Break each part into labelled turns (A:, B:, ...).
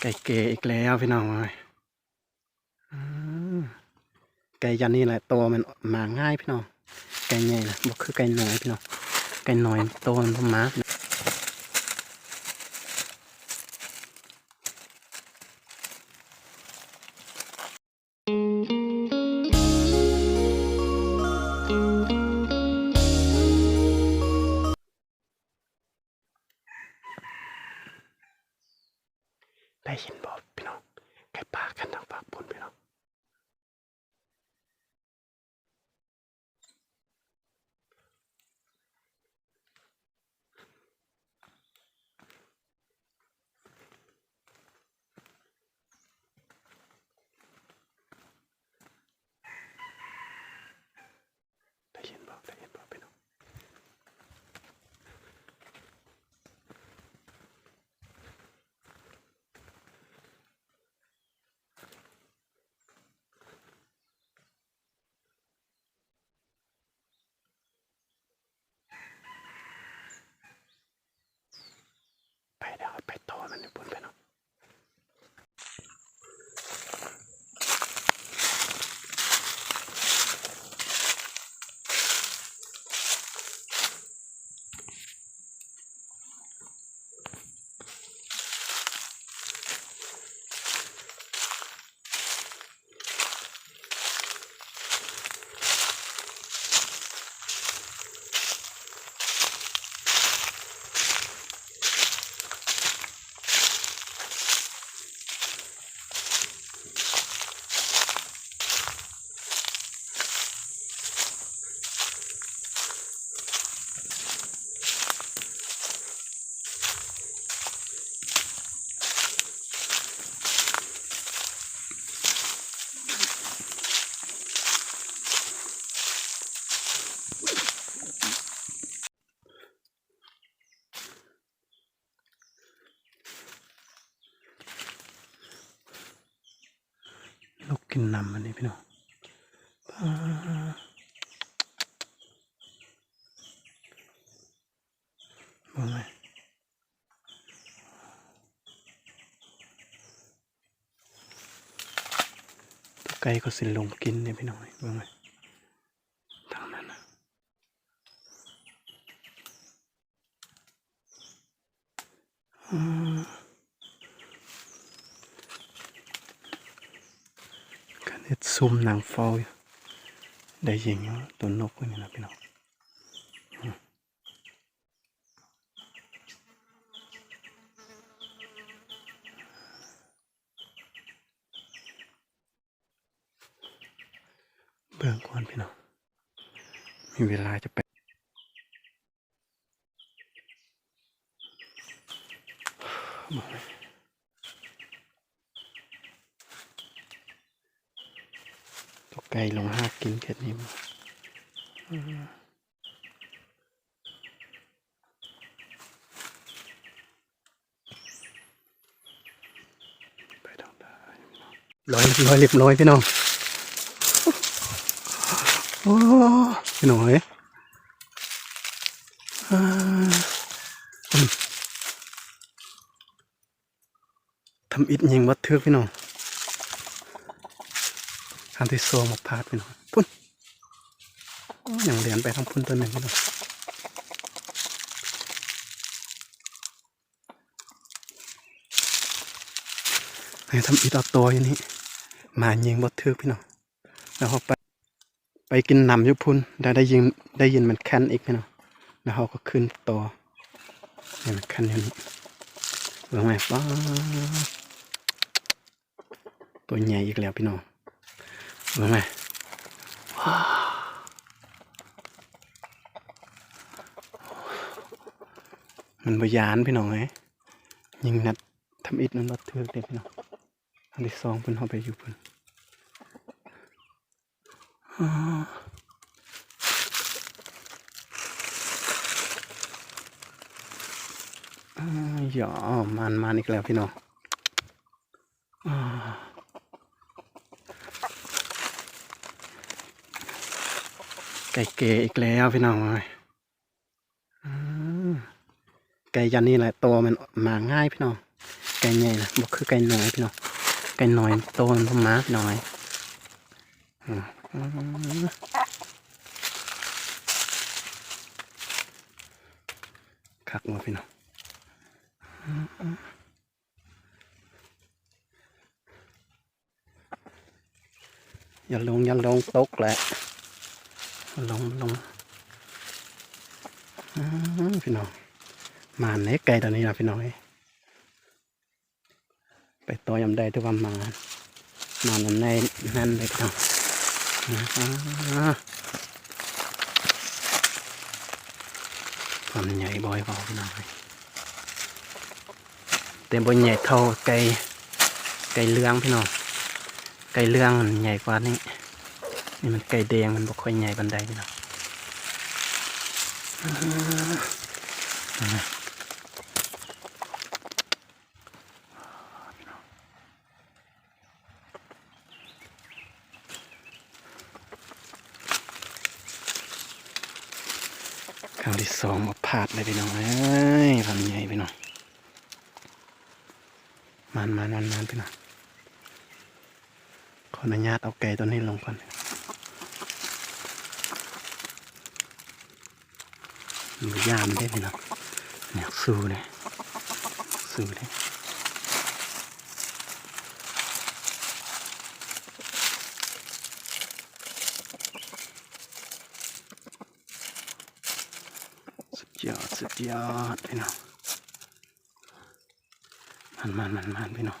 A: ไก่เกอีกแล้วพี่น้องเลยอืมไก่ยันนี่แหละตัวมันมาง่ายพี่น้อง ไก่ใหญ่นะบอกคือไก่น้อยพี่น้อง ไก่น้อยตัวมันพมา ลูกกินน้ำมันนี่พี่น้องอ่าว่าไงตัวไก่ก็สิลงกินเนี่ยพี่น้องว่าไงทางนั้นนะอืม กันเฮ็ด ซุ่มนางเฝ้าอยู่ได้ยิงอยู่ตัวนกพวกนี้นะพี่น้องอืมเบิ่งก่อนพี่น้องมีเวลาจะไปบอกเลยตัว ไก่ลงหากินแค่นี้มั้งอืมไปทาร้อยร้อยเรียบร้อยพี่น้องโอ้พี่น้องเอ้ยทำอิดยิงวัดเทือกพี่น้อง ทำที่โซมาพาดพี่น้องพุ่นอย่างเหรียญไปทางพุ่นตัวหนึ่งพี่น้องให้ทำอิดเอาตัวอย่างนี้มายิงวัดทือกพี่น้องแล้วเขาไปไปกินนำยุพุนได้ได้ยินได้ยินมันแค้นอีกพี่น้องแล้วเขาก็ขึ้นต่อเนี่ยมันแค้นอยู่นี่เบิ่งไหมป้าตัวใหญ่อีกแล้วพี่น้อง เบิ่งไหมมันบยานพี่น้องไงยิงนัดทำอิดมันบัดเทือกเด็ดพี่น้องอันที่สองเพิ่นเขาไปอยู่เพิ่นอ๋ออ่าหยอมันมันอีกแล้วพี่น้องอ่าไก่เกอีกแล้วพี่น้องเลยอืมไก่ยันนี่แหละตัวมันมาง่ายพี่น้อง ไก่ใหญ่นะบ่คือไก่น้อยพี่น้อง ไก่น้อยโตมันบ่มาพี่น้อยอืมคักมาพี่น้องอย่าลงอย่าลงตกแหละ ลงลงอืมพี่น้องมาในไก่ตัวนี้นะพี่น้องเอ้ยไปต่อยำได้ที่ว่ามามาในในนั่นเลยครับนะความใหญ่บ่อยเบาพี่น้องเลยแต่บนใหญ่เท่าไก่ไก่เลื้องพี่น้องไก่เลื้องมันใหญ่กว่านี่ นี่มันไก่แดงมันบ่ค่อยใหญ่บันไดพี่น้องอ่าครั้งที่สองมาพาดเลยพี่น้องเอ้ยทำใหญ่พี่น้องมันมันมันมันพี่น้องขออนุญาตเอาไก่ตัวนี้ลงก่อน มันยามได้พี่น้องเนี่ยสู้เลยสู้เลยสุดยอดสุดยอดพี่น้องมันมันมันมันพี่น้อง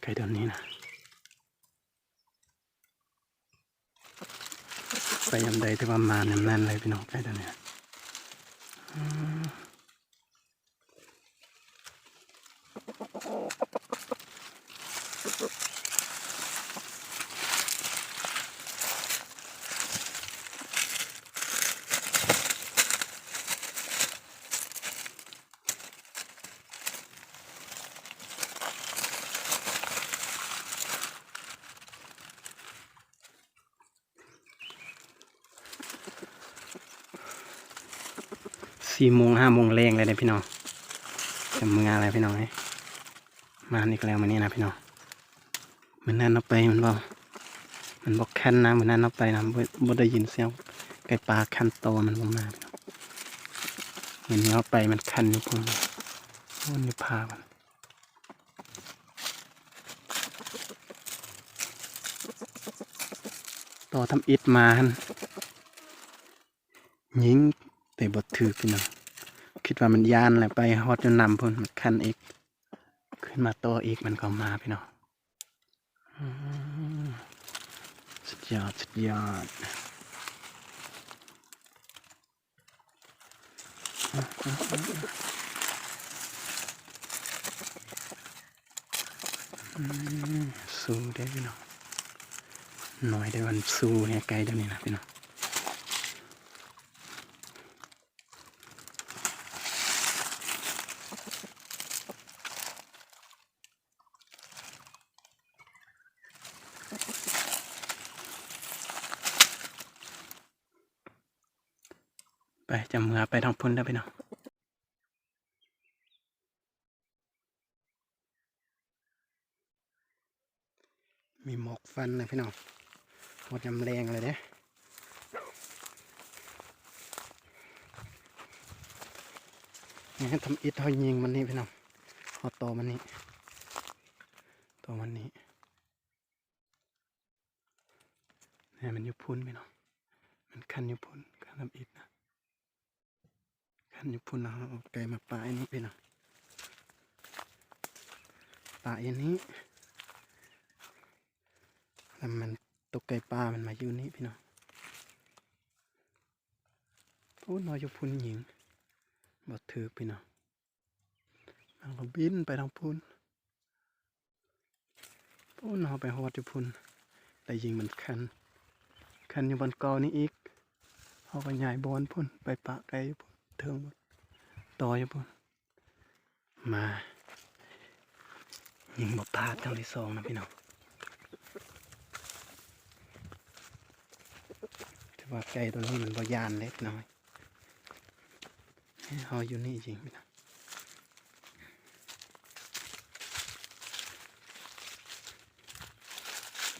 A: ไก่ตัวนี้นะไปยำใดที่ว่ามาแน่นเลยพี่น้องไก่ตัวเนี้ย อื สี่โมงห้าโมงแรงเลยนี่ยพี่น้องจะมืออะไรพี่น้องมาอีกแล้วมันนี่นะพี่น้องเหมือนนั่นเอาไปมันบอกมันบอกแค่นนะเหมือนนั่นเอาไปนะบ่บ่ได้ยินเสียงไก่ปลาคันโตมันลงมาเหมือนนี้เอาไปมันคันอยู่พุ่งมันนี่พามันต่อทำอิดมาหันยิง แต่บดถือพี่น้องคิดว่ามันยานแหละไปฮอดจนนำพุ่นมันคันอีก ขึ้นมาโตอีกมันก็มาพี่น้องสุดยอดสุดยอดสู้ได้พี่น้องหน่อยได้วันสู้เนี่ยไกลเดี๋ยวนี้นะพี่น้อง ไปจำเมือไปทางพุ่นแล้วพี่น้องมีหมอกฟันนะพี่น้องหมดยำแรงเลยเนี่ยนี่ทำอิดเขายิงมันนี่พี่น้องเขาโตมันนี่โตมันนี่เนี่ยมันยู่พุ่นพี่น้องมันคันยู่พุ่นคันทำอิดนะ ขันอยู่พุ่นนะเอาไก่มาปลาอันนี้ไปหน่อยปลาอันนี้แล้วมันตกไก่ปลา มันมาอยู่นี่พี่น้องโอ้นอยอยู่พุ่นหญิงบดถือพี่น้องมันก็บินไปทางพุ่นโอ้นอไปหอดอยู่พุ่นแต่ยิงมันคันคันอยู่บนกอนี้อีกเขาก็ใหญ่บอลพุ่นไปปะไก่อยู่พุ่น เทิงบนต่อยบนมา ยิงบอกพาดเจ้งที่สองนะพี่น้องถือว่าไก่ตัวนี้มันบอยานเล็กน้อยเขาอยู่นี่จริงพี่น้อง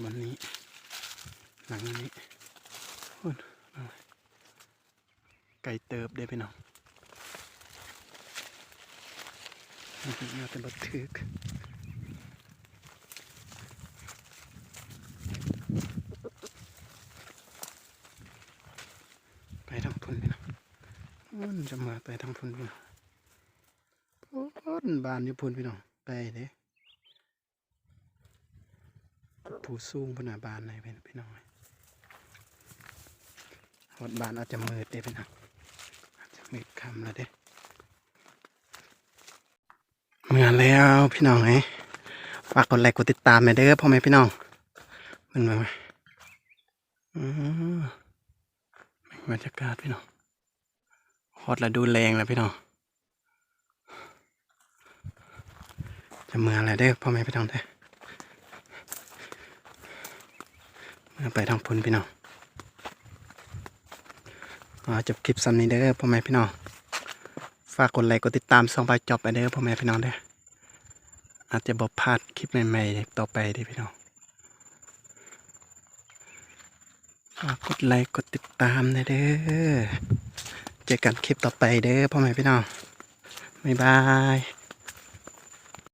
A: วันนี้หลังนี้ไก่เติบได้พี่น้อง นี่น่าจะบันทึกไปทางพุ่นพี่น้องพุ่นจะมาไปทางพุ่นพี่น้องพุ่นบานอยู่พุ่นพี่น้องไปเด้ผู้สูงพนาบานไหนเป็นพี่น้องหดบานอาจจะมืดเด้พี่น้องอาจจะมืดคำแล้วเด้เมื่อ แล้วพี่น้องไงฝากกดไลค์กดติดตามหน่อยเด้อพ่อแม่พี่น้อง มันมาไหมบรรยากาศพี่น้องฮอดแล้วดูแรงแล้วพี่น้อง จะเมื่ออะไรเด้อพ่อแม่พี่น้องเด้อเมื่อไปทางพุนพี่น้องจบคลิปซ้ำนี้เด้อพ่อแม่พี่น้อง ฝากกดไลค์กดติดตามส่องไปจอบไปเด้อพ่อแม่พี่น้องเด้อ อาจจะบอกพลาดคลิปใหม่ๆต่อไปด้พี่น้องฝากกดไลค์กดติดตามน่อยเด้อ เจอกันคลิปต่อไปเด้อพ่อแม่พี่น้อง บ๊ายบาย